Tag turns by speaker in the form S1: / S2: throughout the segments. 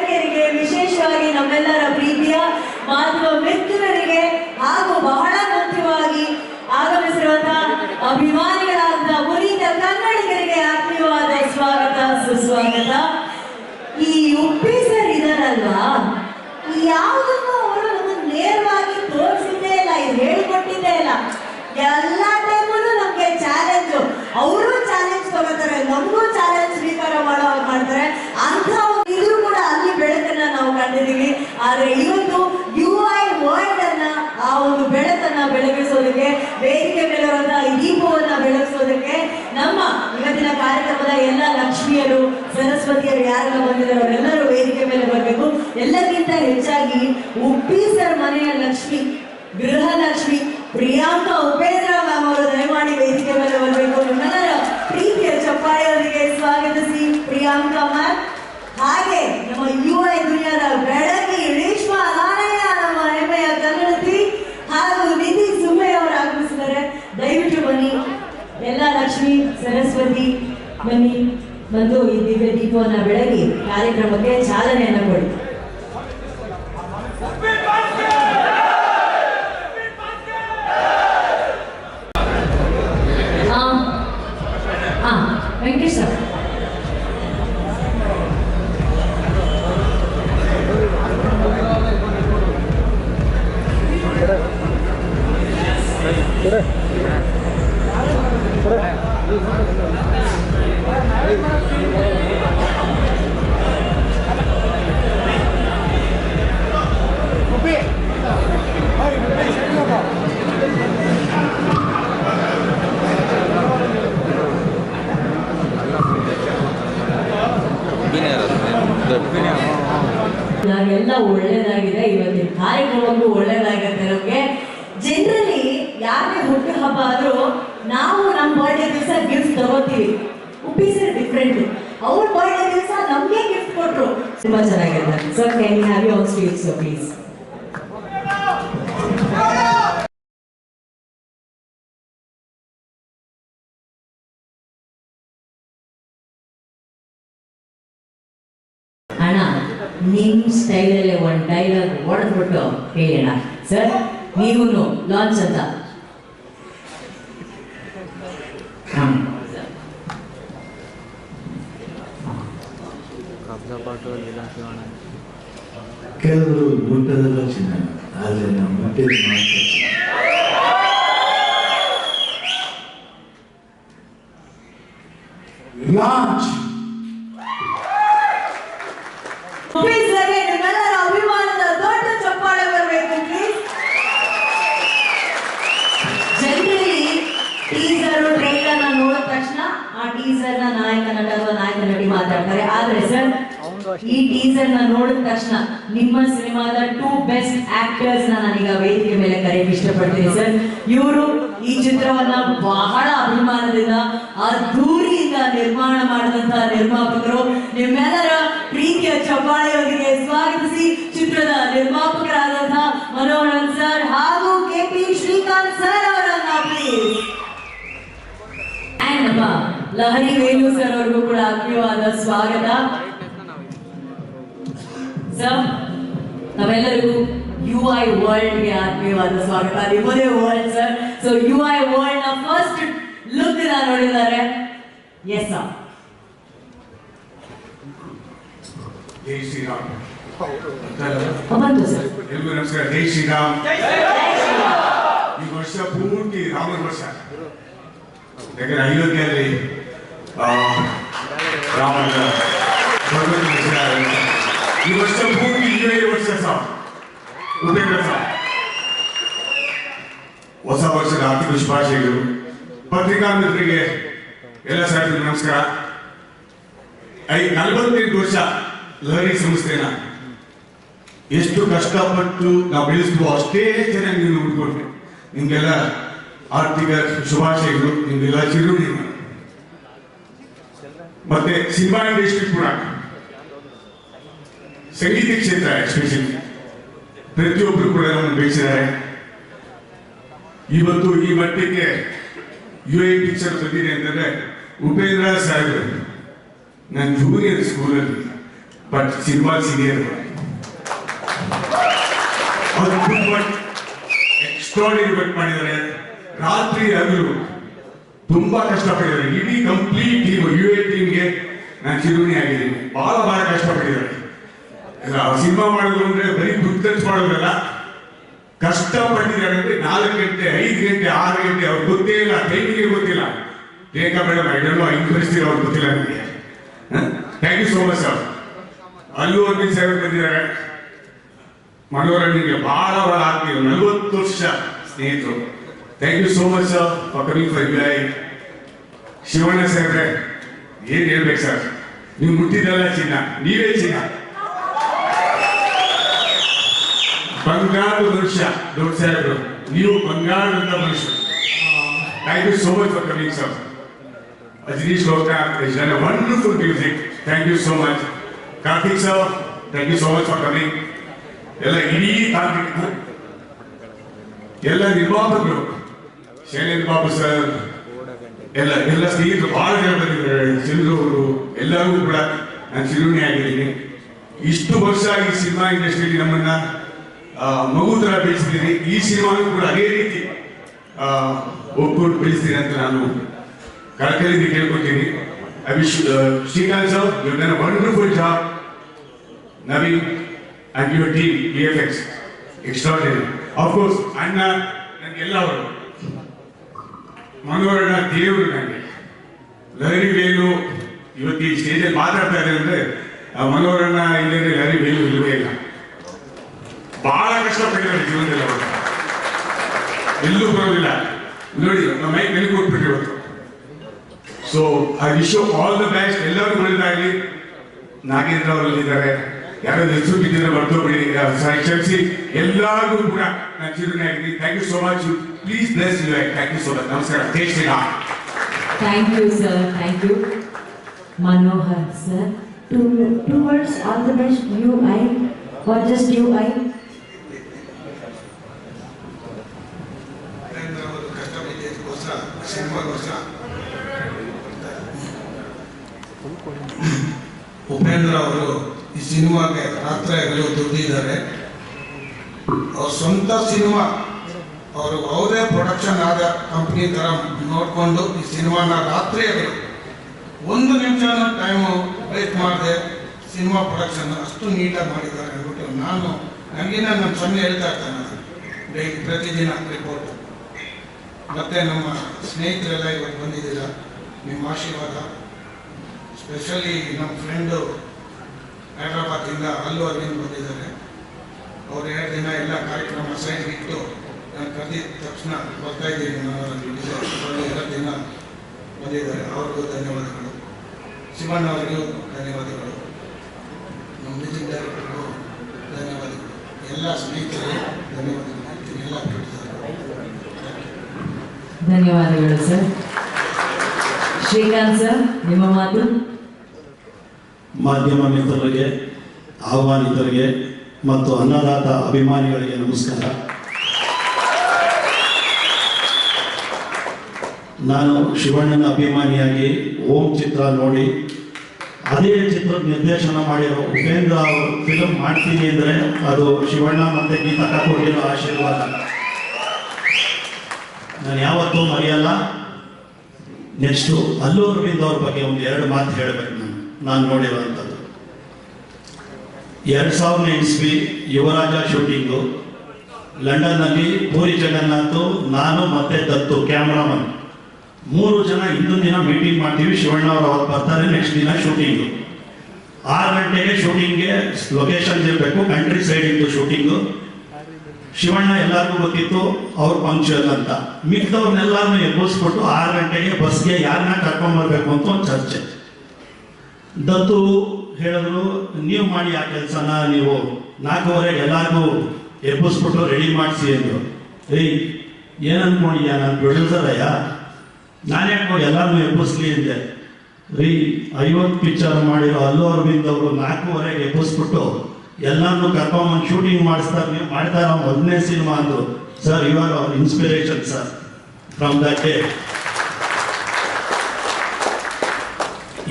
S1: ಗೆಳೆಯರಿಗೆ ವಿಶೇಷವಾಗಿ ನಮ್ಮೆಲ್ಲರ ಪ್ರೀತಿಯ ಮಾಧವ ಮಿತ್ರರಿಗೆ ಹಾಗೂ ಬಹಳ ಮುಖ್ಯವಾಗಿ ಆಗಮಿಸಿರುವಂತಹ ಅಭಿಮಾನಿಗಳಾದ ಮುರಿದ ಕನ್ನಡಿಗರಿಗೆ ಆತ್ಮೀಯವಾದ ಸ್ವಾಗತ, ಸುಸ್ವಾಗತ. ಈ ಉಪ್ಪಿ ಸರ್ ಇದರಲ್ಲ ಯಾವುದನ್ನು ಅವರು ನೇರವಾಗಿ ತೋರಿಸಿದ್ದೇ ಇಲ್ಲ, ಇದು ಹೇಳಿಕೊಟ್ಟಿದ್ದೇ ಇಲ್ಲ. ಎಲ್ಲ ಟೈಮಲ್ಲೂ ನಮಗೆ ಚಾಲೆಂಜು ಅವರು ಚಾಲೆಂಜ್ ತಗೋತಾರೆ, ನಮಗೂ ಆದ್ರೆ ಇವತ್ತು ಯು ಐ ವರ್ಲ್ಡ್ ಅನ್ನ, ಆ ಒಂದು ಬೆಳಕನ್ನ ಬೆಳಗಿಸೋದಕ್ಕೆ ವೇದಿಕೆ ಮೇಲೆ ಇರುವಂತಹ ಈ ದೀಪವನ್ನ ಬೆಳಗಿಸೋದಕ್ಕೆ ನಮ್ಮ ಇವತ್ತಿನ ಕಾರ್ಯಕ್ರಮದ ಎಲ್ಲ ಲಕ್ಷ್ಮಿಯರು, ಸರಸ್ವತಿಯರು ಯಾರೆಲ್ಲ ಬಂದಿದ್ದಾರೆ ಅವರೆಲ್ಲರೂ ವೇದಿಕೆ ಮೇಲೆ ಬರಬೇಕು. ಎಲ್ಲಕ್ಕಿಂತ ಹೆಚ್ಚಾಗಿ ಉಪ್ಪಿ ಸರ್ ಮನೆಯ ಲಕ್ಷ್ಮಿ ಗೃಹಲಕ್ಷ್ಮಿ ಪ್ರಿಯಾಂಕಾ ಉಪೇಂದ್ರ ಮ್ಯಾಮ್ ಅವರು ದಯಮಾಡಿ ವೇದಿಕೆ ಮೇಲೆ ಬರಬೇಕು. ನಿಮ್ಮೆಲ್ಲರ ಪ್ರೀತಿಯ ಚಪ್ಪಾಳೆಯೊಂದಿಗೆ ಸ್ವಾಗತಿಸಿ. ಪ್ರಿಯಾಂಕಾ ಮ್ಯಾಮ್ ಹಾಗೆ ನಮ್ಮ ಯು ಐ ದುನಿಯಾದ ಬೆಳಗಿ ರೇಷ್ಮಾ ನಾರಾಯಣ ನಮ್ಮ ಹೆಮ್ಮೆಯ ಕನ್ನಡತಿ ಹಾಗೂ ನಿಧಿ ಸುಮ್ಮೆ ಅವರು ಆಗಮಿಸಿದ್ದಾರೆ ದಯವಿಟ್ಟು ಬನ್ನಿ ಎಲ್ಲ ಲಕ್ಷ್ಮಿ ಸರಸ್ವತಿ ಬನ್ನಿ ಬಂದು ಈ ದಿವ್ಯ ದೀಪವನ್ನ ಬೆಳಗಿ ಕಾರ್ಯಕ್ರಮಕ್ಕೆ ಚಾಲನೆಯನ್ನ ಕೊಡಿ. ಆ, ಗಿಫ್ಟ್ ತಗೋತೀವಿ ಉಪ್ಪಿಸರ್ ಡಿಫ್ರೆಂಟ್ ಅವ್ರ ಬರ್ಡೇ ದಿವಸ ನಮ್ಗೆ ಗಿಫ್ಟ್ ಕೊಟ್ರು. ತುಂಬಾ ಚೆನ್ನಾಗಿದೆ. Sir can have you on stage so please ಅಣ್ಣ, ನಿಮ್ ಸ್ಟೈಲಲ್ಲೇ ಒಂದು ಡೈಲಾಗ್ ಹೊಡೆದ್ಬಿಟ್ಟು ಹೇಳೋಣ. ಸರ್ ನೀವು ಲಾಂಚ್ ಅಂತ. కేవలం గుంటూరులో చిన్న అది గుంటూరు లాంచ్ ಈ ಟೀಸರ್ನ ನೋಡಿದ ತಕ್ಷಣ ನಿಮ್ಮ ಸಿನಿಮಾದ ಟೂ ಬೆಸ್ಟ್ ಆಕ್ಟರ್ಸ್ನ ನಾನೀಗ ವೇದಿಕೆ ಮೇಲೆ ಕರೆಯಕ್ಕೆ ಇಷ್ಟಪಡ್ತೀನಿ ಸರ್. ಇವರು ಈ ಚಿತ್ರವನ್ನ ಬಹಳ ಅಭಿಮಾನದಿಂದ, ಅದ್ಧೂರಿಯಿಂದ ನಿರ್ಮಾಣ ಮಾಡಿದಂತಹ ನಿರ್ಮಾಪಕರು. ನಿಮ್ಮೆಲ್ಲರ ಪ್ರೀತಿಯ ಚಪ್ಪಾಳೆಯೊಂದಿಗೆ ಸ್ವಾಗತಿಸಿ ಚಿತ್ರದ ನಿರ್ಮಾಪಕರಾದಂತಹ ಮನೋಹರನ್ ಸರ್ ಹಾಗೂ ಕೆ ಪಿ ಶ್ರೀಕಾಂತ್ ಸರ್ ಅವರನ್ನ ಪ್ಲೀಸ್ ಲಹರಿ ವೇಣು ಸರ್ ಅವ್ರಿಗೂ ಕೂಡ ಆತ್ಮೀಯವಾದ ಸ್ವಾಗತ. ಸರ್ ನಾವೆಲ್ಲರಿಗೂ ಯು ಐ ವರ್ಲ್ಡ್ಗೆ ಆತ್ಮೀಯವಾದ ಸ್ವಾಗತ. ನಿಮ್ಮದೇ world sir so U I ವರ್ಲ್ಡ್ನ first look ನೋಡಿದ್ದಾರೆ. Yes sir
S2: Jai Shriram.
S1: ಬಂತು ಸರ್
S2: ಎಲ್ರಿಗೂ ನಮಸ್ಕಾರ. ಜೈ ಶ್ರೀರಾಮ್. ಈ ವರ್ಷ ಪೂರ್ತಿ ರಾಮನ ವರ್ಷ. ಯಾಕಂದ್ರೆ ಅಯೋಧ್ಯೆಯಲ್ಲಿ ಆ, ರಾಮನ ಭಗವಂತ ಈ ವರ್ಷ ಪೂರ್ತಿ ಇದೇ ವರ್ಷ ಉಪೇಂದ್ರ ಸಹ. ಹೊಸ ವರ್ಷದ ಆರ್ಥಿಕ ಶುಭಾಶಯಗಳು. ಪತ್ರಿಕಾ ಮಿತ್ರರಿಗೆ ಎಲ್ಲ ಸಾಹಿತ್ಯ ನಮಸ್ಕಾರ. ಐ, ನಲವತ್ತೆಂಟು ವರ್ಷ ಲಹರಿ ಸಂಸ್ಥೆನ. ಎಷ್ಟು ಕಷ್ಟಪಟ್ಟು ನಾವು ಬೆಳೆಸಿದ್ವು ಅಷ್ಟೇ ಚೆನ್ನಾಗಿ ನೀವು ನೋಡ್ಕೊಟ್ರಿ ನಿಮ್ಗೆಲ್ಲ ಆರ್ಥಿಕ ಶುಭಾಶಯಗಳು, ನಿಮ್ಗೆಲ್ಲ ಚಿರುಣಿ ಮತ್ತೆ ಸಿನಿಮಾ ಇಂಡಸ್ಟ್ರಿ ಕೂಡ. ಸಂಗೀತ ಕ್ಷೇತ್ರ ಎಸ್ಪೆಷಲಿ ಪ್ರತಿಯೊಬ್ಬರು ಕೂಡ ನಮ್ಮನ್ನು ಬೆಳೆಸಿದ್ದಾರೆ ಇವತ್ತು ಈ ಮಟ್ಟಕ್ಕೆ ಯು ಎ ಪಿಕ್ಚರ್ ಬಂದಿದೆ ಅಂತಂದ್ರೆ ಉಪೇಂದ್ರ ಸಾಹೇಬ್ ನನ್ನ ಜೂನಿಯರ್ ಸ್ಕೂಲಲ್ಲಿ but cinema senior extraordinary work ಮಾಡಿದ್ದಾರೆ. ರಾತ್ರಿ ಹಗಲು ತುಂಬಾ ಕಷ್ಟಪಟ್ಟಿದ್ದಾರೆ. ಇಡೀ ಕಂಪ್ಲೀಟ್ ಟೀಮ್ ಯು ಎ ಟೀಮ್ಗೆ ನಾನು ಚಿರುಣಿ ಆಗಿದ್ದೀನಿ ಬಹಳ ಬಹಳ ಕಷ್ಟಪಟ್ಟಿದ್ದಾರೆ. ಸಿನಿಮಾ ಮಾಡೋದು ಅಂದ್ರೆ ಬರೀ ಖರ್ಚು ಮಾಡೋದಲ್ಲ. ಕಷ್ಟಪಟ್ಟಿದ್ದಾರೆ ಅಂದ್ರೆ ನಾಲ್ಕು ಗಂಟೆ, ಐದು ಗಂಟೆ, ಆರು ಗಂಟೆ ಅವ್ರು ಗೊತ್ತೇ ಇಲ್ಲ ಟೈಮಿಗೆ ಗೊತ್ತಿಲ್ಲ. ರೇಖಾ ಮೇಡಮ್ ಐಡನ್ನು ಐದು ಪರಿಸ್ಥಿತಿ ಅವ್ರು ಗೊತ್ತಿಲ್ಲ ನನಗೆ. Thank you so much sir ಅಲ್ಲೂ ಅರವಿಂದ್ ಸಾಹೇಬ್ ಬಂದಿದ್ದಾರೆ. ಮನೋರಂಜನೆಗೆ ಬಹಳ ಬಹಳ ಆಗ್ತೀವಿ ನಲ್ವತ್ತು ವರ್ಷ ಸ್ನೇಹಿತರು. Thank you so much sir for coming Shivanna ಸಾಹೇಬ್ರೆ ಏನ್ ಹೇಳ್ಬೇಕು ಸರ್ ನೀವು ಮುಟ್ಟಿದ್ದಲ್ಲ ಚಿನ್ನ, ನೀವೇ ಚಿನ್ನ. ಬಂಗಾರದ ಮನುಷ್ಯ, ದೊಡ್ಡ ಸಾಹೇಬ್ರು. ನೀವು ಬಂಗಾರದ ಮನುಷ್ಯ. Thank you so much for coming sir Ajaneesh a wonderful music thank you so much Karthik sir thank you so much for coming ಎಲ್ಲ ಇಡೀ ಕಾರ್ತಿಕ್ ಎಲ್ಲ ನಿರ್ಮಾಪಕರು. ಶೈಲೇಂದ್ರ ಬಾಬು ಸರ್ ಎಲ್ಲ ಎಲ್ಲ ಸ್ನೇಹಿತರು, ಬಹಳ ಜನ ಬಂದಿದ್ದಾರೆ. ಅವರು, ಎಲ್ಲರಿಗೂ ಕೂಡ ನಾನು ಚಿರುಣಿ ಆಗಿದ್ದೀನಿ ಇಷ್ಟು ವರ್ಷ ಈ ಸಿನಿಮಾ ಇಂಡಸ್ಟ್ರಿಯಲ್ಲಿ ನಮ್ಮನ್ನ ಮಗು ತರ ಬೆಳೆಸಿದ್ದೀರಿ ಈ ಸಿನಿಮಾನು ಕೂಡ ಅದೇ ರೀತಿ ಆ, ಬೆಳೆಸ್ತೀರಿ ಅಂತ ನಾನು ಕಳಕಳಿಯಿಂದ ಕೇಳ್ಕೊತೀನಿ I wish Srikanth sir you done wonderful job Naveen and your team V F X extraordinary course ಅಣ್ಣ ನನಗೆಲ್ಲ ಅವರು ಮನೋರಣ ದೇವರು ನನಗೆ. ಲಹರಿ ವೇಲು ಇವತ್ತು ಈ ಸ್ಟೇಜಲ್ಲಿ ಮಾತಾಡ್ತಾ ಇದ್ದಾರೆ ಅಂದರೆ ಆ ಮನೋರಣ ಇಲ್ಲದ್ರೆ ಲಹರಿ ವೇಲು ಇಲ್ಲವೇ ಇಲ್ಲ. ಬಹಳ ಕಷ್ಟಪಟ್ಟಿದ್ದಾರೆ ಜೀವನದಲ್ಲಿ ಅವರು. ಎಲ್ಲೂ ಬರೋದಿಲ್ಲ ನೋಡಿ ನಮ್ಮ ಮೈಕ್ ಕೈ ಕೊಟ್ಬಿಟ್ರಿ ಇವತ್ತು so I wish all the best ಎಲ್ಲರೂ ಇರಲಿ ನಾಗೇಂದ್ರ ಅವರಲ್ಲಿದ್ದಾರೆ ಯಾರೋ ಹೆಸರು ಬಿದ್ದಿದ್ರೆ ಬರ್ತೋಗ್ಬಿಡಿ ಸಾರಿ ಕ್ಷಮಿಸಿ. ಎಲ್ಲರಿಗೂ ಕೂಡ ನಾನು ಚಿರುಣಿ ಆಗಿದ್ದೀನಿ. Thank you so much please bless you thank you so much ನಮಸ್ಕಾರ. Jai Shriram.
S3: Thank you sir thank you Manohar sir two two words all the best U I or just you, I.
S4: ಕಷ್ಟಪಟ್ಟಿದ್ದಕ್ಕೋಸ್ಕರ ಸಿನಿಮಾಗೋಸ್ಕರ ಉಪೇಂದ್ರ ಅವರು ಈ ಸಿನಿಮಾಗೆ ರಾತ್ರಿ ಹಗಲು ದುಡ್ಡಿದ್ದಾರೆ ಅವ್ರ ಸ್ವಂತ ಸಿನಿಮಾ, ಅವರು ಅವರೇ ಪ್ರೊಡಕ್ಷನ್ ಆದ ಕಂಪ್ನಿ ಥರ ನೋಡಿಕೊಂಡು ಈ ಸಿನಿಮಾನ ರಾತ್ರಿ ಹಗಲು ಒಂದು ನಿಮಿಷನ ಟೈಮು ವೇಸ್ಟ್ ಮಾಡಿದೆ ಸಿನಿಮಾ ಪ್ರೊಡಕ್ಷನ್ ಅಷ್ಟು ನೀಟಾಗಿ ಮಾಡಿದ್ದಾರೆ ಅಂದ್ಬಿಟ್ಟು ನಾನು ನನಗಿನ್ನ ನನ್ನ ಸೊನ್ನೆ ಹೇಳ್ತಾ ಇರ್ತೇನೆ ಡೈಲಿ ಪ್ರತಿದಿನ ರಿಪೋರ್ಟ್ ಮತ್ತೆ ನಮ್ಮ ಸ್ನೇಹಿತರೆಲ್ಲ ಇವತ್ತು ಬಂದಿದ್ದೀರ? ನಿಮ್ಮ ಆಶೀರ್ವಾದ. ಸ್ಪೆಷಲಿ ನಮ್ಮ ಫ್ರೆಂಡು ಹೈದ್ರಾಬಾದಿಂದ ಅಲ್ಲೂ ಅಲ್ಲಿಂದ ಬಂದಿದ್ದಾರೆ. ಅವ್ರು ಎರಡು ದಿನ ಎಲ್ಲ ಕಾರ್ಯಕ್ರಮ ಸೈಡ್ ಇಟ್ಟು ನಾನು ಕರೆದಿದ್ದ ತಕ್ಷಣ ಬರ್ತಾ ಇದ್ದೀನಿ ನಾನು ಎರಡು ದಿನ ಬಂದಿದ್ದಾರೆ. ಅವ್ರಿಗೂ ಧನ್ಯವಾದಗಳು. ಶಿವಣ್ಣ ಅವರಿಗೂ ಧನ್ಯವಾದಗಳು. ನಮ್ಮ ಮ್ಯೂಸಿಕ್ ಡೈರೆಕ್ಟರ್ಗೂ ಧನ್ಯವಾದಗಳು. ಎಲ್ಲ ಸ್ನೇಹಿತರಿಗೆ ಧನ್ಯವಾದಗಳು. ಎಲ್ಲ
S3: ಧನ್ಯವಾದಗಳು ಸರ್. ಶ್ರೀಕಾಂತ್ ಸರ್, ನಿಮ್ಮ ಮಾತು?
S5: ಮಾಧ್ಯಮ ಮಿತ್ರರಿಗೆ, ಆಹ್ವಾನಿತರಿಗೆ ಮತ್ತು ಅನ್ನದಾತ ಅಭಿಮಾನಿಗಳಿಗೆ ನಮಸ್ಕಾರ. ನಾನು ಶಿವಣ್ಣನ ಅಭಿಮಾನಿಯಾಗಿ ಓಂ ಚಿತ್ರ ನೋಡಿ, ಅದೇ ಚಿತ್ರದ ನಿರ್ದೇಶನ ಮಾಡಿರೋ ಉಪೇಂದ್ರ ಅವರು ಫಿಲಮ್ ಮಾಡ್ತೀನಿ ಅಂದರೆ ಅದು ಶಿವಣ್ಣ ಮತ್ತೆ ಗೀತಾ ಕೊಟ್ಟಿರೋ ಆಶೀರ್ವಾದ. ನಾನು ಯಾವತ್ತೂ ಮರೆಯಲ್ಲ. ನೆಕ್ಸ್ಟು ಅಲ್ಲೂ ಅರವಿಂದ್ ಅವ್ರ ಬಗ್ಗೆ ಒಂದು ಎರಡು ಮಾತು ಹೇಳಬೇಕು. ನಾನು ನೋಡಿರುವಂಥದ್ದು. ಎರಡು ಸಾವಿರದ ಇಸ್ವಿ ಯುವರಾಜ ಶೂಟಿಂಗು. ಲಂಡನ್ನಲ್ಲಿ ಪೂರಿ ಜಗನ್ನಾಥ್, ನಾನು ಮತ್ತೆ ದತ್ತು, ಕ್ಯಾಮ್ರಾಮನ್. ಮೂರು ಜನ ಇನ್ನೊಂದು ದಿನ ಮೀಟಿಂಗ್ ಮಾಡ್ತೀವಿ, ಶಿವಣ್ಣ ಅವರು ಅವ್ರು ಬರ್ತಾರೆ ನೆಕ್ಸ್ಟ್ ದಿನ ಶೂಟಿಂಗು. ಆರು ಗಂಟೆಗೆ ಶೂಟಿಂಗ್ಗೆ ಲೊಕೇಶನ್ ಇರಬೇಕು ಕಂಟ್ರಿ ಸೈಡ್ ಇತ್ತು ಶೂಟಿಂಗು. ಶಿವಣ್ಣ ಎಲ್ಲರಿಗೂ ಗೊತ್ತಿತ್ತು, ಅವ್ರ ಪಂಕ್ಚುಯಲ್ ಅಂತ. ಮಿಕ್ಕವ್ರನ್ನೆಲ್ಲರನ್ನೂ ಎಬ್ಬಿಸ್ಬಿಟ್ಟು ಆರು ಗಂಟೆಗೆ ಬಸ್ಗೆ ಯಾರನ್ನ ಕರ್ಕೊಂಬರ್ಬೇಕು ಅಂತ ಒಂದು ಚರ್ಚೆ. ದತ್ತು ಹೇಳಿದ್ರು, ನೀವು ಮಾಡಿ ಆ ಕೆಲಸನ, ನೀವು ನಾಲ್ಕೂವರೆಗೆ ಎಲ್ಲರಿಗೂ ಎಬ್ಬಿಸ್ಬಿಟ್ಟು ರೆಡಿ ಮಾಡಿಸಿ ಎಂದು ಏಯ್ ಏನು ನಾನು ಪ್ರೊಡ್ಯೂಸರಯ್ಯ. ನಾನು ಯಾಕೆ ಎಲ್ಲರನ್ನೂ ಎಬ್ಬಿಸ್ಲಿ ಅಂದೆ. ರೀ, ಐವತ್ತು ಪಿಕ್ಚರ್ ಮಾಡಿರೋ ಅಲ್ಲು ಅರವಿಂದ್ ಅವರು ನಾಲ್ಕೂವರೆಗೆ ಎಬ್ಬಿಸ್ಬಿಟ್ಟು ಎಲ್ಲರನ್ನೂ ಕರ್ಕೊಂಬಂದು ಶೂಟಿಂಗ್ ಮಾಡಿಸ್ತಾರೆ ನೀವು ಮಾಡ್ತಾರ ಮೊದಲನೇ ಸಿನಿಮಾ ಅಂದರು ಸರ್ ಇವಾಗ ಅವ್ರ inspiration sir from that day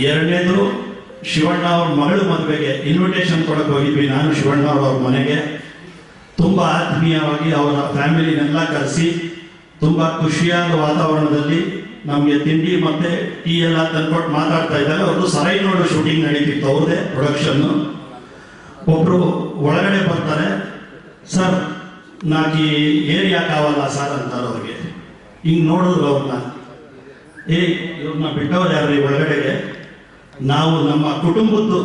S5: ಎರಡನೇದು ಶಿವಣ್ಣ ಅವ್ರ ಮಗಳು ಮದುವೆಗೆ ಇನ್ವಿಟೇಷನ್ ಕೊಡಕ್ಕೆ ಹೋಗಿದ್ವಿ. ನಾನು ಶಿವಣ್ಣ ಅವ್ರ ಮನೆಗೆ. ತುಂಬ ಆತ್ಮೀಯವಾಗಿ ಅವರ ಫ್ಯಾಮಿಲಿನೆಲ್ಲ ಕರೆಸಿ, ತುಂಬ ಖುಷಿಯಾದ ವಾತಾವರಣದಲ್ಲಿ ನಮಗೆ ತಿಂಡಿ ಮತ್ತೆ ಟೀ ಎಲ್ಲ ತಂದ್ಕೊಟ್ಟು ಮಾತಾಡ್ತಾ ಇದ್ದಾಗ ಅವರು ಸರೈ ನೋಡು ಶೂಟಿಂಗ್ ನಡೀತಿತ್ತು ಅವ್ರದೇ ಪ್ರೊಡಕ್ಷನ್ನು ಒಬ್ಬರು ಒಳಗಡೆ ಬರ್ತಾರೆ. ಸರ್ ನಾಕಿ ಏರಿಯಾ ಕಾವಲ್ಲ ಸರ್ ಅಂತಾರೆ ಅವ್ರಿಗೆ. ಹಿಂಗೆ ನೋಡಿದ್ರು ಅವ್ರನ್ನ. ಏ ಇವ್ರನ್ನ ಬಿಟ್ಟವ್ರು ಯಾರ್ರಿ ಒಳಗಡೆಗೆ? ನಾವು ನಮ್ಮ ಕುಟುಂಬದ್ದು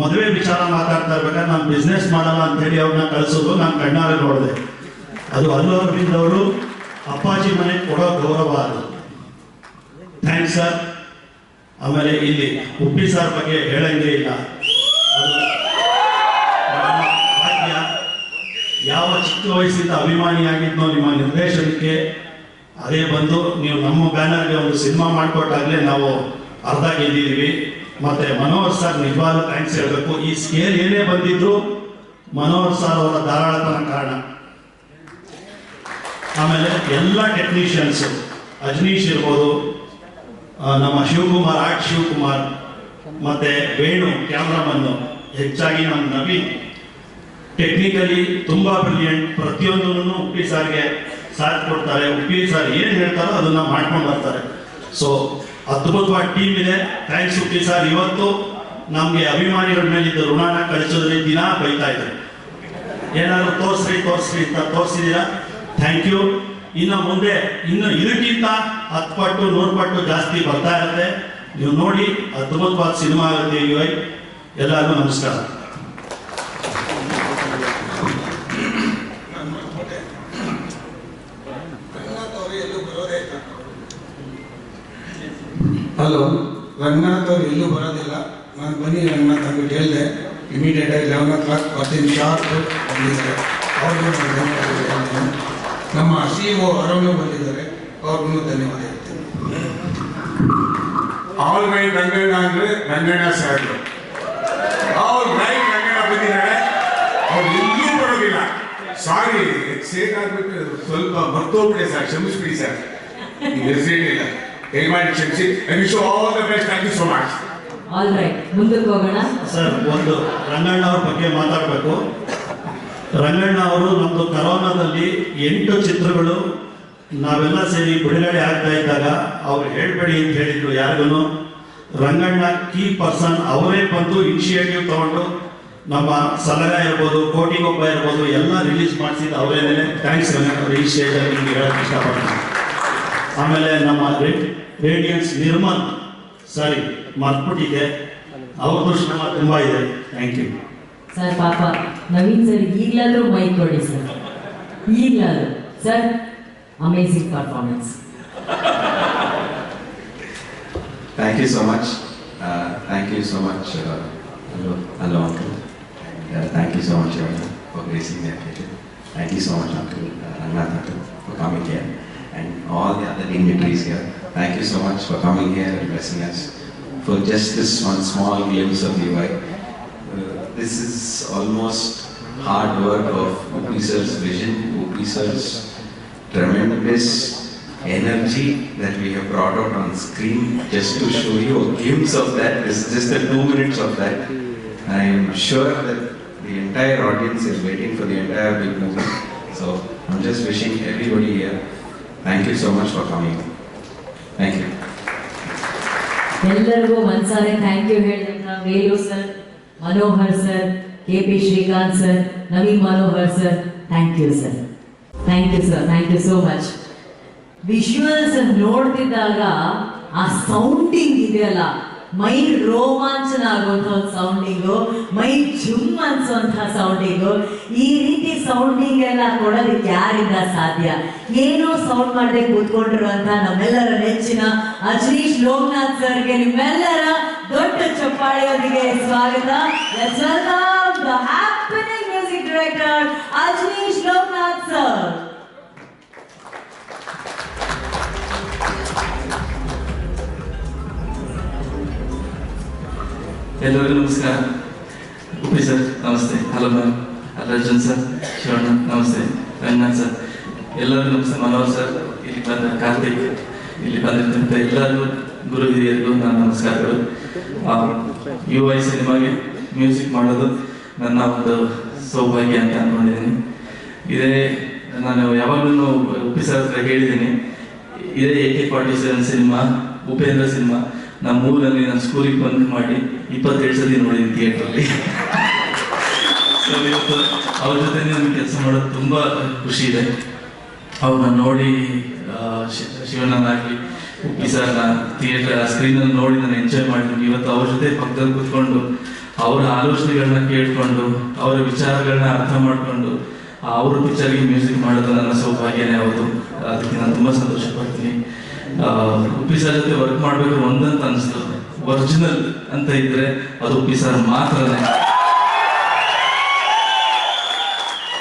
S5: ಮದುವೆ ವಿಚಾರ ಮಾತಾಡ್ತಾ ಇರ್ಬೇಕಾದ್ರೆ ನಾನು ಬಿಸ್ನೆಸ್ ಮಾಡಲ್ಲ ಅಂತೇಳಿ ಅವ್ರನ್ನ ಕಳಿಸೋದು ನಾನು ಕಣ್ಣಾರೆ ನೋಡಿದೆ. ಅದು ಅಲ್ಲು ಬಿದ್ದವರು ಅಪ್ಪಾಜಿ ಮನೆಗೆ ಕೊಡೋ ಗೌರವ ಅದು. ಥ್ಯಾಂಕ್ಸ್ ಸರ್ ಆಮೇಲೆ ಇಲ್ಲಿ ಉಪ್ಪಿ ಸರ್ ಬಗ್ಗೆ ಹೇಳಂಗೇ ಇಲ್ಲ. ಯಾವ ಚಿಕ್ಕ ವಯಸ್ಸಿಂದ ಅಭಿಮಾನಿಯಾಗಿದ್ನೋ ನಿಮ್ಮ ನಿರ್ದೇಶನಕ್ಕೆ, ಅದೇ ಬಂದು ನೀವು ನಮ್ಮ ಬ್ಯಾನರ್ಗೆ ಒಂದು ಸಿನಿಮಾ ಮಾಡಿಕೊಟ್ಟಾಗಲೇ ನಾವು ಅರ್ಧ ಗೆದ್ದಿದ್ದೀವಿ. ಮತ್ತೆ ಮನೋಹರ್ ಸರ್ ನಿಜವಾಗ್ಲೂ ಥ್ಯಾಂಕ್ಸ್ ಹೇಳಬೇಕು. ಈ ಸ್ಕೇಲ್ ಏನೇ ಬಂದಿದ್ರು ಮನೋಹರ್ ಸರ್ ಅವರ ಧಾರಾಳತನ ಕಾರಣ. ಆಮೇಲೆ ಎಲ್ಲ ಟೆಕ್ನಿಷಿಯನ್ಸ್ ಅಜನೀಶ್ ಇರ್ಬೋದು ನಮ್ಮ ಶಿವಕುಮಾರ್ ಆರ್ಟ್ ಶಿವಕುಮಾರ್, ಮತ್ತೆ ವೇಣು, ಕ್ಯಾಮ್ರಾಮನ್ನು, ಹೆಚ್ಚಾಗಿ ನಮ್ಮ ನವೀನ್. ಟೆಕ್ನಿಕಲಿ ತುಂಬಾ ಬ್ರಿಲಿಯಂಟ್ ಪ್ರತಿಯೊಂದನ್ನು ಉಪ್ಪಿ ಸಾರ್ಗೆ ಸಾಥ್ ಕೊಡ್ತಾರೆ. ಉಪ್ಪಿ ಸಾರ್ ಏನು ಹೇಳ್ತಾರೋ ಅದನ್ನ ಮಾಡ್ಕೊಂಡು ಬರ್ತಾರೆ. ಸೊ ಅದ್ಭುತವಾದ ಟೀಮ್ ಇದೆ. Thanks Uppi sir. ಇವತ್ತು ನಮಗೆ ಅಭಿಮಾನಿಗಳ ಮೇಲಿದ್ದ ಋಣಾನ ಕಳಿಸೋದ್ರೆ ದಿನ ಬೈತಾ ಇದ್ದಾರೆ. ಏನಾದ್ರು ತೋರಿಸ್ರಿ ತೋರಿಸ್ರಿ ಅಂತ ತೋರಿಸಿದ್ದೀರಾ? ಥ್ಯಾಂಕ್ ಯು ಇನ್ನು ಮುಂದೆ, ಇನ್ನು ಇದಕ್ಕಿಂತ ಹತ್ತು ಪಟ್ಟು ನೂರು ಪಟ್ಟು ಜಾಸ್ತಿ ಬರ್ತಾ ಇರುತ್ತೆ. ನೀವು ನೋಡಿ, ಅದ್ಭುತವಾದ ಸಿನಿಮಾ ಆಗುತ್ತೆ ಯು ಎಲ್ಲರಿಗೂ ನಮಸ್ಕಾರ.
S4: ಹಲೋ ರಂಗನಾಥ್ ಅವ್ರು ಎಲ್ಲೂ ಬರೋದಿಲ್ಲ. ನಾನು ಬನ್ನಿ ರಂಗನಾಥ್ ಅಂದ್ಬಿಟ್ಟು ಹೇಳಿದೆ. ಇಮಿಡಿಯೇಟ್ ಆಗಿ ಲೆವೆನ್ ಓ ಕ್ಲಾಕ್ ಬರ್ತೀನಿ. ಶಾರ್ಪ್ ಬಂದಿದ್ದಾರೆ. ಅವ್ರಿಗೂ ನಾನು ಧನ್ಯವಾದ ಹೇಳ್ತೀನಿ. ನಮ್ಮ ಸಿ ಒ ಅರುಣ್ ಬಂದಿದ್ದಾರೆ. ಅವ್ರಿಗೂ ಧನ್ಯವಾದ ಹೇಳ್ತೀನಿ.
S2: ಆಲ್ ರೈಟ್ ರಂಗಣ್ಣ ಅಂದರೆ Ranganna sir all right Ranganna ಬಂದಿದ್ದಾರೆ. ಅವ್ರು ಎಲ್ಲೂ ಬರೋದಿಲ್ಲ. ಸಾರಿ ಸೇಟ್ ಆಗ್ಬಿಟ್ಟು ಸ್ವಲ್ಪ ಮರ್ತೋಗ್ಬಿಟ್ಟೆ ಸರ್ ಕ್ಷಮಿಸ್ಬಿಡಿ ಸರ್ ನೀವು ಹೆಸರಿಲ್ಲ ದಯಮಾಡಿ ಕ್ಷಮಿಸಿ? I wish all the best thank you so much
S1: all right ಮುಂದಕ್ಕೆ ಹೋಗೋಣ.
S5: ಸರ್ ಒಂದು ರಂಗಣ್ಣ ಅವ್ರ ಬಗ್ಗೆ ಮಾತಾಡಬೇಕು. ರಂಗಣ್ಣ ಅವರು ನಮ್ಮದು ಕರೋನಾದಲ್ಲಿ ಎಂಟು ಚಿತ್ರಗಳು ನಾವೆಲ್ಲ ಸೇರಿ ಬಿಡುಗಡೆ ಆಗ್ತಾ ಇದ್ದಾಗ ಅವ್ರು ಹೇಳ್ಬೇಡಿ ಅಂತ ಹೇಳಿದ್ರು ಯಾರಿಗೂ ರಂಗಣ್ಣ ಕೀ ಪರ್ಸನ್ ಅವರೇ ಬಂದು ಇನಿಷಿಯೇಟಿವ್ ತಗೊಂಡು ನಮ್ಮ ಸಲಹೆ ಇರ್ಬೋದು ಕೋಟಿಗೊಬ್ಬ ಇರ್ಬೋದು ಎಲ್ಲ ರಿಲೀಸ್ ಮಾಡಿಸಿದ್ದು ಅವರೇನೆ. ಥ್ಯಾಂಕ್ಸ್ ರಂಗಣ್ಣ ಅವರು. ಈ ಸ್ಟೇಜಲ್ಲಿ ನಿಮ್ಗೆ ಹೇಳಕ್ಕೆ ಇಷ್ಟಪಡ್ತೀನಿ. ಆಮೇಲೆ ನಮ್ಮ ರೇಡಿಯನ್ಸ್ ನಿರ್ಮಲ್ ಸಾರಿ ಮರ್ಪುಟಿದೆ ಅವಕಾಶ ನಮ್ಮ ತುಂಬಾ ಇದೆ. ಥ್ಯಾಂಕ್ ಯು
S1: ಸರ್ ಪಾಪ ನವೀನ್ ಸರ್ ಈಗಲಾದರೂ ಮೈಕ್ ಕೊಡಿ ಸರ್ ಈಗಲಾದರೂ. Sir amazing performance
S6: thank you so much thank you so much hello hello uncle thank you so much for gracing me thank you so much uncle Ranganath uncle for coming here and all the other dignitaries here. Thank you so much for coming here and blessing us for just this one small glimpse of UI. Uh, this is almost hard work of Upi sir's vision, Upi sir's tremendous energy that we have brought out on screen just to show you a glimpse of that. This is just the two minutes of that. I am sure that the entire audience is waiting for the entire big movie. So I'm just wishing everybody here, thank you so much for coming. Thank you.
S1: ಎಲ್ಲರಿಗೂ ಮನಸಾರೆ. Thank you ಹೇಳಿದಂತ Velu sir Manohar sir K P Srikanth sir Naveen Manohar sir thank you sir thank you sir thank you so much visuals ನೋಡ್ತಿದ್ದಾಗ ಆ sounding ಇದೆಯಲ್ಲ ಮೈ ರೋಮಾಂಚನ ಆಗುವಂಥ ಒಂದು ಸೌಂಡಿಂಗು ಮೈ ಜುಮ್ ಅನ್ಸುವಂತಹ ಸೌಂಡಿಂಗು ಈ ರೀತಿ ಸೌಂಡಿಂಗ್ ಎಲ್ಲ ಕೊಡೋದಕ್ಕೆ ಯಾರಿಂದ ಸಾಧ್ಯ? ಏನೋ ಸೌಂಡ್ ಮಾಡದೆ ಕೂತ್ಕೊಂಡಿರುವಂತ ನಮ್ಮೆಲ್ಲರ ನೆಚ್ಚಿನ ಅಜನೀಶ್ ಲೋಕನಾಥ್ ಸರ್ಗೆ ನಿಮ್ಮೆಲ್ಲರ ದೊಡ್ಡ ಚಪ್ಪಾಳಿಯೊಂದಿಗೆ ಸ್ವಾಗತ. Music director Ajaneesh Loknath sir.
S7: ಎಲ್ಲರಿಗೂ ನಮಸ್ಕಾರ. ಉಪ್ಪಿ ಸರ್, ನಮಸ್ತೆ. Hello ma'am Arjun sir Shivanna ನಮಸ್ತೆ. ರಂಗನಾಥ್ ಸರ್, ಎಲ್ಲರಿಗೂ ನಮಸ್ತೆ. ಮನೋಹರ್ ಸರ್, ಇಲ್ಲಿ ಬಂದ ಕಾರ್ತಿಕ್, ಇಲ್ಲಿ ಬಂದಿರ್ತಂಥ ಎಲ್ಲರಿಗೂ ಗುರು ಹಿರಿಯರಿಗೂ ನನ್ನ ನಮಸ್ಕಾರಗಳು. ಯು ಐ ಸಿನಿಮಾಗೆ ಮ್ಯೂಸಿಕ್ ಮಾಡೋದು ನನ್ನ ಒಂದು ಸೌಭಾಗ್ಯ ಅಂತ ಅಂದ್ಕೊಂಡಿದ್ದೀನಿ ಇದೇ, ನಾನು ಯಾವಾಗಲೂ ಉಪ್ಪಿ ಸರ್ ಹತ್ರ ಹೇಳಿದ್ದೀನಿ. ಇದೇ eighty forty seven cinema, Upendra cinema. ನಮ್ಮ ಊರಲ್ಲಿ ನಾನು ಸ್ಕೂಲಿಗೆ ಬಂದು ಮಾಡಿ ಇಪ್ಪತ್ತೆರಡು ಸತಿ ನೋಡಿದ್ದೀನಿ ಥಿಯೇಟ್ರಲ್ಲಿ ಅವ್ರ ಜೊತೆ ನನಗೆ ಕೆಲಸ ಮಾಡೋದು ತುಂಬ ಖುಷಿ ಇದೆ. ಅವ್ರನ್ನ ನೋಡಿ ಆ, ಶಿ- ಶಿವಣ್ಣನಾಗ್ಲಿ ಉಪ್ಪಿ ಸರ್ನ ಥಿಯೇಟರ್ ಸ್ಕ್ರೀನಲ್ಲಿ ನೋಡಿ ನಾನು ಎಂಜಾಯ್ ಮಾಡಿದ್ದೀನಿ ಇವತ್ತು ಅವ್ರ ಜೊತೆ ಪಕ್ಕದಲ್ಲಿ ಕೂತ್ಕೊಂಡು ಅವರ ಆಲೋಚನೆಗಳನ್ನ ಕೇಳ್ಕೊಂಡು ಅವರ ವಿಚಾರಗಳನ್ನ ಅರ್ಥ ಮಾಡಿಕೊಂಡು ಅವ್ರ ಪಿಕ್ಚರ್ಗೆ ಮ್ಯೂಸಿಕ್ ಮಾಡೋದು ನನ್ನ ಸೌಭಾಗ್ಯನೇ. ಅವರು ಅದಕ್ಕೆ ನಾನು ತುಂಬ ಸಂತೋಷ ಪಡ್ತೀನಿ ಸರ್ ಜೊತೆ ವರ್ಕ್ ಮಾಡಬೇಕು ಒಂದಂತ ಅನಿಸ್ತು. ಒರಿಜಿನಲ್ ಅಂತ ಇದ್ರೆ ಅದು ಸರ್ ಮಾತ್ರನೇ.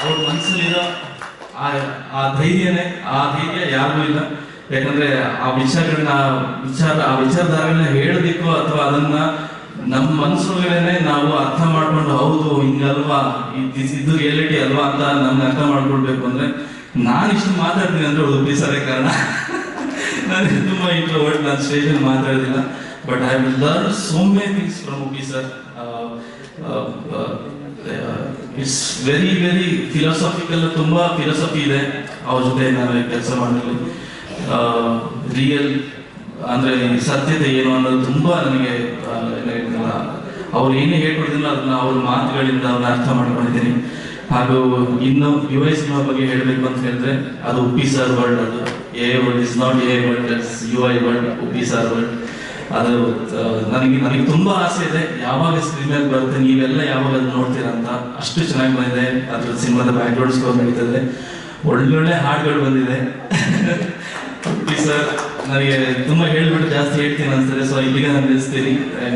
S7: ಅವ್ರ ಮನಸ್ಸಲ್ಲಿರೋ ಆ ಧೈರ್ಯನೇ, ಆ ಧೈರ್ಯ ಯಾರಿಗೂ ಇಲ್ಲ. ಯಾಕಂದ್ರೆ ಆ ವಿಚಾರಗಳನ್ನ, ವಿಚಾರ, ಆ ವಿಚಾರಧಾರೆಗಳನ್ನ ಹೇಳಬೇಕು ಅಥವಾ ಅದನ್ನ ನಮ್ಮ ಮನಸ್ಸುಗಳೇನೆ ನಾವು ಅರ್ಥ ಮಾಡ್ಕೊಂಡು ಹೌದು, ಹಿಂಗಲ್ವಾ, ಇದು ರಿಯಾಲಿಟಿ ಅಲ್ವಾ ಅಂತ ನಮ್ಗೆ ಅರ್ಥ ಮಾಡ್ಕೊಳ್ಬೇಕು ಅಂದ್ರೆ ನಾನು ಇಷ್ಟು ಮಾತಾಡ್ತೀನಿ ಅಂದ್ರೆ ಉಡುಪಿ ಸರೇ ಕಾರಣ. ನಾನು ತುಂಬ ಇಂಟ್ರೋವರ್ಟ್ ನಾನು ಸ್ಟೇಜಲ್ಲಿ ಮಾತಾಡೋದಿಲ್ಲ but I will learn so many things from Uppi sir it's very very philosophical ತುಂಬ ಫಿಲಾಸಫಿ ಇದೆ. ಅವ್ರ ಜೊತೆ ನಾನು ಕೆಲಸ ಮಾಡಲಿ ರಿಯಲ್ ಅಂದರೆ ಈ ಸತ್ಯತೆ ಏನು ಅನ್ನೋದು ತುಂಬ ನನಗೆ ಅವ್ರು ಏನೇ ಹೇಳ್ಕೊಡಿದ್ರು ಅದನ್ನ ಅವ್ರ ಮಾತುಗಳಿಂದ ಅವ್ರನ್ನ ಅರ್ಥ ಮಾಡ್ಕೊಂಡಿದ್ದೀನಿ. ಹಾಗೂ ಇನ್ನು ಯು ಎಸ್ ಸಿನಿಮಾ ಬಗ್ಗೆ ಹೇಳಬೇಕು ಅಂತ ಹೇಳಿದ್ರೆ ಅದು ಉಪ್ಪಿ ಸರ್ ವರ್ಲ್ಡ್ ಅದು. A world is not a world is U I world Uppi sir world ಅದು ಆ, ನನಗೆ ನನಗೆ ತುಂಬ ಆಸೆ ಇದೆ ಯಾವಾಗ ಸ್ಕ್ರೀನ್ ಮೇಲೆ ಬರುತ್ತೆ ನೀವೆಲ್ಲ ಯಾವಾಗ ನೋಡ್ತೀರಾ ಅಂತ. ಅಷ್ಟು ಚೆನ್ನಾಗಿ ಬಂದಿದೆ ಅದ್ರ ಸಿನಿಮಾದ ಬ್ಯಾಕ್ಗ್ರೌಂಡ್ ಸ್ಕೋರ್ ನಡೀತದೆ. ಒಳ್ಳೊಳ್ಳೆ ಹಾಡುಗಳು ಬಂದಿದೆ. ಸರ್ ನನಗೆ ತುಂಬ ಹೇಳ್ಬಿಟ್ಟು ಜಾಸ್ತಿ ಹೇಳ್ತೀನಿ ಅನ್ಸ್ತದೆ ಸೊ ಇಲ್ಲಿಗೆ ನಾನು ನಿಲ್ಲಿಸ್ತೀನಿ. ಐ